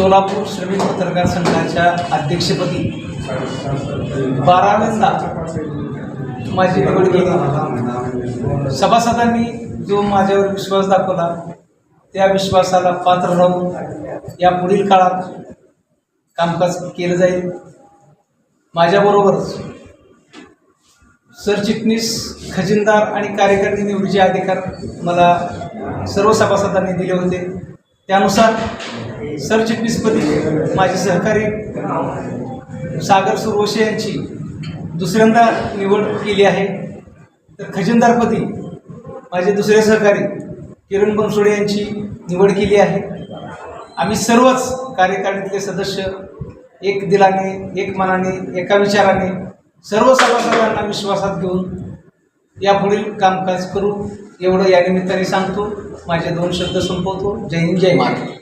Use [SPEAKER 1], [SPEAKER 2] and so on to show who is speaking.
[SPEAKER 1] सोलापूर श्रमिक पत्रकार संघाच्या अध्यक्षपदी बाराव्यांदा माझी निवड केली सभासदांनी जो माझ्यावर विश्वास दाखवला त्या विश्वासाला पात्र राहून या पुढील काळात कामकाज केलं जाईल. माझ्याबरोबरच सरचिटणीस खजिनदार आणि कार्यकारिणी निवडीचे अधिकार मला सर्व सभासदांनी दिले होते. त्यानुसार सरचिटणीसपदी माझे सहकारी सागर सुरवशे यांची दुसऱ्यांदा निवड केली आहे. तर खजिनदारपदी माझे दुसरे सहकारी किरण बनसोडे यांची निवड केली आहे. आम्ही सर्वच कार्यकारिणीतले सदस्य एक दिलाने एक मनाने एका विचाराने सर्व सभासदांना विश्वासात घेऊन यापुढील कामकाज करू. एवढं या निमित्ताने सांगतो. माझे दोन शब्द संपवतो. जय हिंद जय महाराष्ट्र.